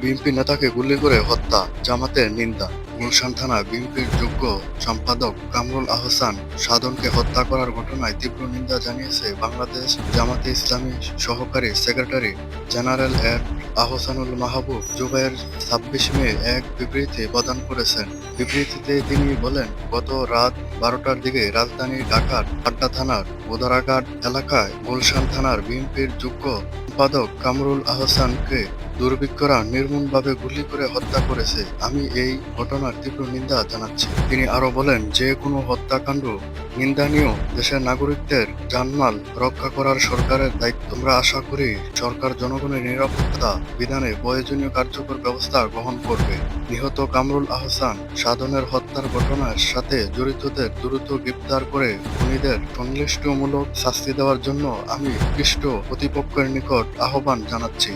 BNP নেতাকে গুলি করে হত্যা, জামাতের নিন্দা। গুলশান থানা বিএনপির যোগ্য সম্পাদক কামরুল আহসান সাধনকে হত্যা করার ঘটনায় তীব্র নিন্দা জানিয়েছে বাংলাদেশ জামাতে ইসলামী সহকারী সেক্রেটারি জেনারেল এড আহসানুল মাহবুব। জুবাইয়ের ছাব্বিশ মে এক বিবৃতি প্রদান করেছেন। বিবৃতিতে তিনি বলেন, গত রাত বারোটার দিকে রাজধানী ঢাকার আড্ডা থানার বোদারাঘাট এলাকায় গুলশান থানার বিএনপির যোগ্য সম্পাদক কামরুল আহসানকে দুর্বৃক্ষরা নির্মমভাবে গুলি করে হত্যা করেছে। আমি এই ঘটনার তীব্র নিন্দা জানাচ্ছি। তিনি আরও বলেন, যে কোনো হত্যাকাণ্ড নিন্দানীয় দেশের নাগরিকদের জানমাল রক্ষা করার সরকারের দায়িত্ব। আমরা আশা করি সরকার জনগণের নিরাপত্তা বিধানে প্রয়োজনীয় কার্যকর ব্যবস্থা গ্রহণ করবে। নিহত কামরুল আহসান সাধনের হত্যার ঘটনার সাথে জড়িতদের দ্রুত গ্রেপ্তার করে খুনিদের সংশ্লিষ্টমূলক শাস্তি দেওয়ার জন্য আমি খ্রিস্ট প্রতিপক্ষের নিকট আহ্বান জানাচ্ছি।